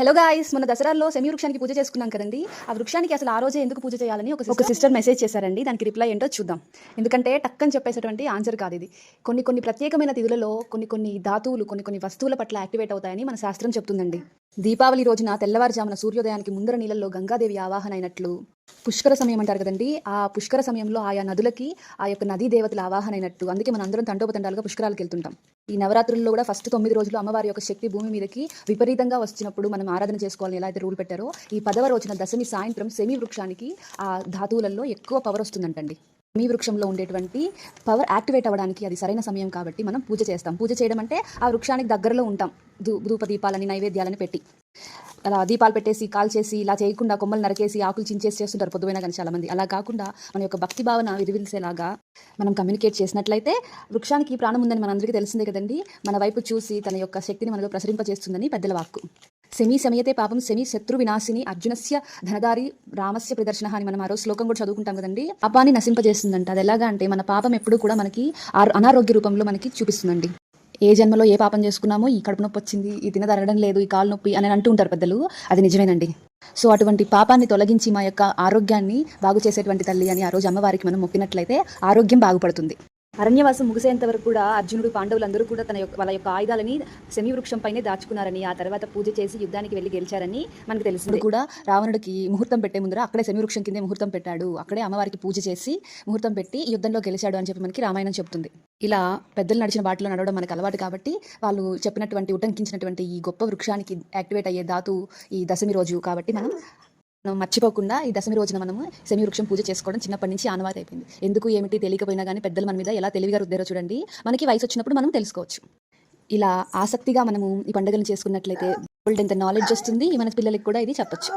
Hello guys మన దసరాలో semi వృక్షానికి పూజ చేసుకున్నాం కదండి. ఆ వృక్షానికి అసలు ఆ రోజే ఎందుకు పూజ చేయాలని ఒక ఒక సిస్టర్ మెసేజ్ చేశారండి. దానికి రిప్లై ఏంటో చూద్దాం. ఎందుకంటే టక్కని చెప్పేసేటువంటి ఆన్సర్ కాదు ఇది. కొన్ని కొన్ని ప్రత్యేకమైన తిథులలో కొన్ని కొన్ని ధాతువులు కొన్ని కొన్ని వస్తువుల పట్ల యాక్టివేట్ అవుతాయని మన శాస్త్రం చెప్తుందండి. దీపావళి రోజున తెల్లవారుజామున సూర్యోదయానికి ముందర నీళ్ళల్లో గంగాదేవి ఆవాహన అయినట్లు పుష్కర సమయం అంటారు కదండి. ఆ పుష్కర సమయంలో ఆయా నదులకి ఆ యొక్క నదీ దేవతల ఆవాహన అయినట్టు అందుకే మన అందరం తండోపతండాలుగా పుష్కరాలకు వెళ్తుంటాం. ఈ నవరాత్రుల్లో కూడా ఫస్ట్ తొమ్మిది రోజులు అమ్మవారి యొక్క శక్తి భూమి మీదకి విపరీతంగా వచ్చినప్పుడు మనం ఆరాధన చేసుకోవాలని ఎలా అయితే రూల్ పెట్టారో ఈ పదవ రోజున దశమి సాయంత్రం సెమీ వృక్షానికి ఆ ధాతువులలో ఎక్కువ పవర్ వస్తుందంటండి. మీ వృక్షంలో ఉండేటువంటి పవర్ యాక్టివేట్ అవ్వడానికి అది సరైన సమయం కాబట్టి మనం పూజ చేస్తాం. పూజ చేయడం అంటే ఆ వృక్షానికి దగ్గరలో ఉంటాం. దూ ధూప దీపాలని నైవేద్యాలని పెట్టి. అలా దీపాలు పెట్టేసి కాల్ చేసి ఇలా చేయకుండా కొమ్మలు నరికేసి ఆకులు చించేసి చేస్తుంటారు పొద్దుపోయినా కానీ చాలామంది అలా కాకుండా మన యొక్క భక్తి భావన విరివిలిసేలాగా మనం కమ్యూనికేట్ చేసినట్లయితే వృక్షానికి ప్రాణం ఉందని మనందరికీ తెలిసిందే కదండి. మన వైపు చూసి తన యొక్క శక్తిని మనలో ప్రసరింపజేస్తుందని పెద్దల వాక్కు. సెమీ సమయతే పాపం సెమీ శత్రు వినాశిని అర్జునస్య ధనదారి రామస్య ప్రదర్శన అని మనం మరో శ్లోకం కూడా చదువుకుంటాం కదండి. పాపాన్ని నశింపజేస్తుందంట. అది ఎలాగా అంటే మన పాపం ఎప్పుడూ కూడా మనకి అనారోగ్య రూపంలో మనకి చూపిస్తుందండి. ఏ జన్మలో ఏ పాపం చేసుకున్నామో ఈ కడుపు నొప్పి వచ్చింది ఈ తిన తరగడం లేదు ఈ కాలు నొప్పి అని అంటూ ఉంటారు పెద్దలు. అది నిజమేనండి. సో అటువంటి పాపాన్ని తొలగించి మా యొక్క ఆరోగ్యాన్ని బాగు చేసేటువంటి తల్లి అని ఆ రోజు అమ్మవారికి మనం మొక్కినట్లయితే ఆరోగ్యం బాగుపడుతుంది. అరణ్యవాసం ముగిసేంత వరకు కూడా అర్జునుడు పాండవులందరూ కూడా తన యొక్క వాళ్ళ యొక్క ఆయుధాలని శమీ దాచుకున్నారని ఆ తర్వాత పూజ చేసి యుద్ధానికి వెళ్ళి గెలిచారని మనకు తెలిసింది. కూడా రావణుడికి ముహూర్తం పెట్టే ముందర అక్కడే శమీ వృక్షం కిందే ముహూర్తం పెట్టాడు. అక్కడే అమ్మవారికి పూజ చేసి ముహూర్తం పెట్టి యుద్ధంలో గెలిచాడు అని చెప్పి మనకి రామాయణం చెప్తుంది ఇలా పెద్దలు నడిచిన బాటలో నడవడం మనకు అలవాటు కాబట్టి వాళ్ళు చెప్పినటువంటి ఉటంకించినటువంటి ఈ గొప్ప వృక్షానికి యాక్టివేట్ అయ్యే ధాతు ఈ దశమి రోజు కాబట్టి మనం మర్చిపోకుండా ఈ దశమి రోజున మనము శమి వృక్షం పూజ చేసుకోవడం చిన్నప్పటి నుంచి ఆనవాతి అయిపోయింది ఎందుకు ఏమిటి తెలియకపోయినా కానీ పెద్దలు మన మీద ఎలా తెలివిగా రుద్దారో చూడండి. మనకి వయసు వచ్చినప్పుడు మనం తెలుసుకోవచ్చు. ఇలా ఆసక్తిగా మనము ఈ పండుగలను చేసుకున్నట్లయితే ఎంత నాలెడ్జ్ వస్తుంది మన పిల్లలకి కూడా ఇది చెప్పొచ్చు.